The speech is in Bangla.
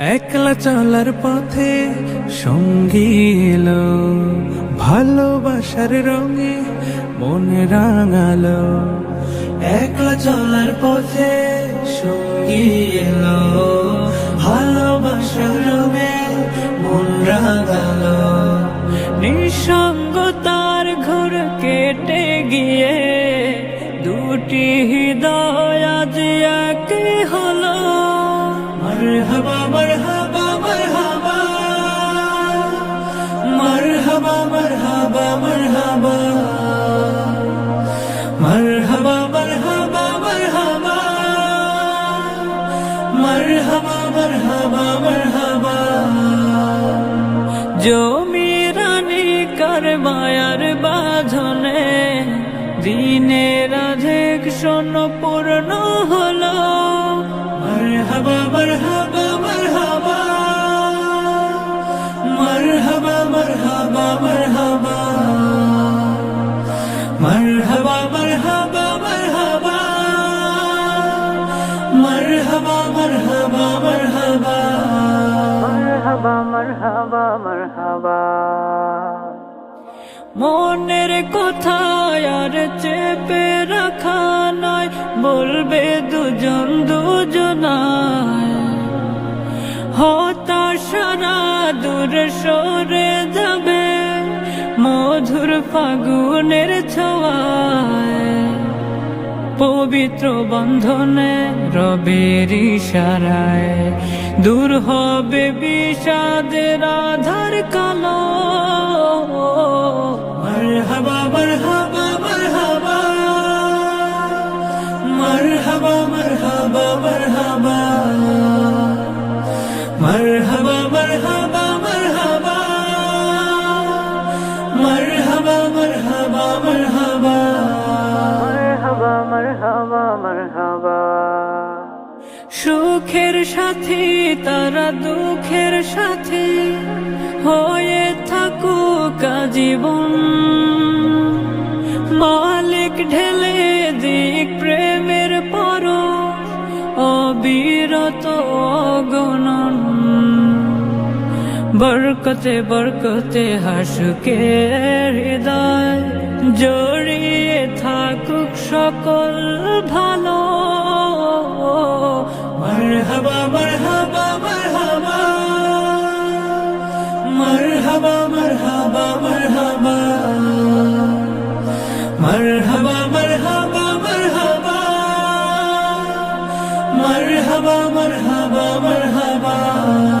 একলা চলার পথে সঙ্গী এলো, ভালোবাসার রঙে মন রাঙালো। একলা চলার পথে সঙ্গী এলো, ভালোবাসার রঙে মন রাঙালো। নিঃসঙ্গতার ঘর কেটে গিয়ে দুটি মারহাবা মারহাবা মারহাবা। মারহাবা মারহাবা মারহাবা। মারহাবা মারহাবা মারহাবা। মারহাবা মারহাবা পূর্ণ হলো। মনের কথা আর চেপে রাখা নয় বলবে দুজন দূর সরে যাবে মধুর ফাগুনের ছোয়ায়। পবিত্র বন্ধনে রবের ইশারায়। দূর হবে বিষাদের আধার কালো। মরহাবা মরহাবা মরহাবা। মরহাবা মরহাবা মার মারহাবা মারহাবা মারহাবা মারহাবা মারহাবা মারহাবা সুখের সাথে তারা দুঃখের সাথে হয়ে থাকুক জীবন মালিক ঢেলে দিক প্রেমের পর অবিরত অগণন। বরকতে বরকতে হাসুকে হৃদয় জড়িয়ে থাকুক সকল ভালো। মারহাবা মারহাবা মারহাবা। মারহাবা মারহাবা মারহাবা। মারহাবা মারহাবা মারহাবা। মারহাবা মারহাবা মারহাবা।